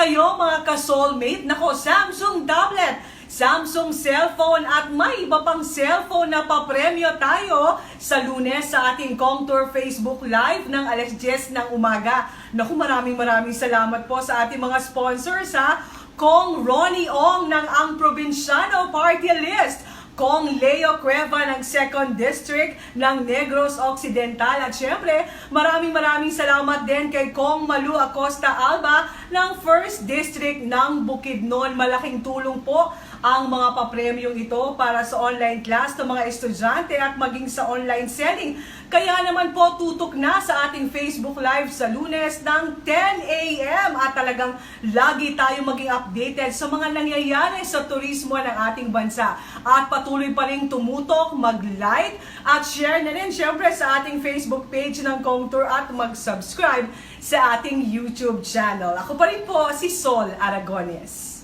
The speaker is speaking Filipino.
kayo mga ka-soulmate? Nako, Samsung tablet, Samsung cellphone at may iba pang cellphone na papremyo tayo sa lunes sa ating Comtour Facebook Live ng alas 10 ng umaga. Naku, maraming maraming salamat po sa ating mga sponsors ha. Kong Ronnie Ong ng Ang Provinciano Party List. Kong Leo Cueva ng 2nd District ng Negros Occidental. At syempre, maraming maraming salamat din kay Kong Malu Acosta Alba ng 1st District ng Bukidnon. Malaking tulong po ang mga papremyong ito para sa online class ng mga estudyante at maging sa online selling. Kaya naman po tutok na sa ating Facebook Live sa lunes ng 10 a.m. at talagang lagi tayo maging updated sa mga nangyayari sa turismo ng ating bansa. At patuloy pa rin tumutok, mag-like at share na rin syempre sa ating Facebook page ng Comtour at mag-subscribe sa ating YouTube channel. Ako pa rin po si Sol Aragones.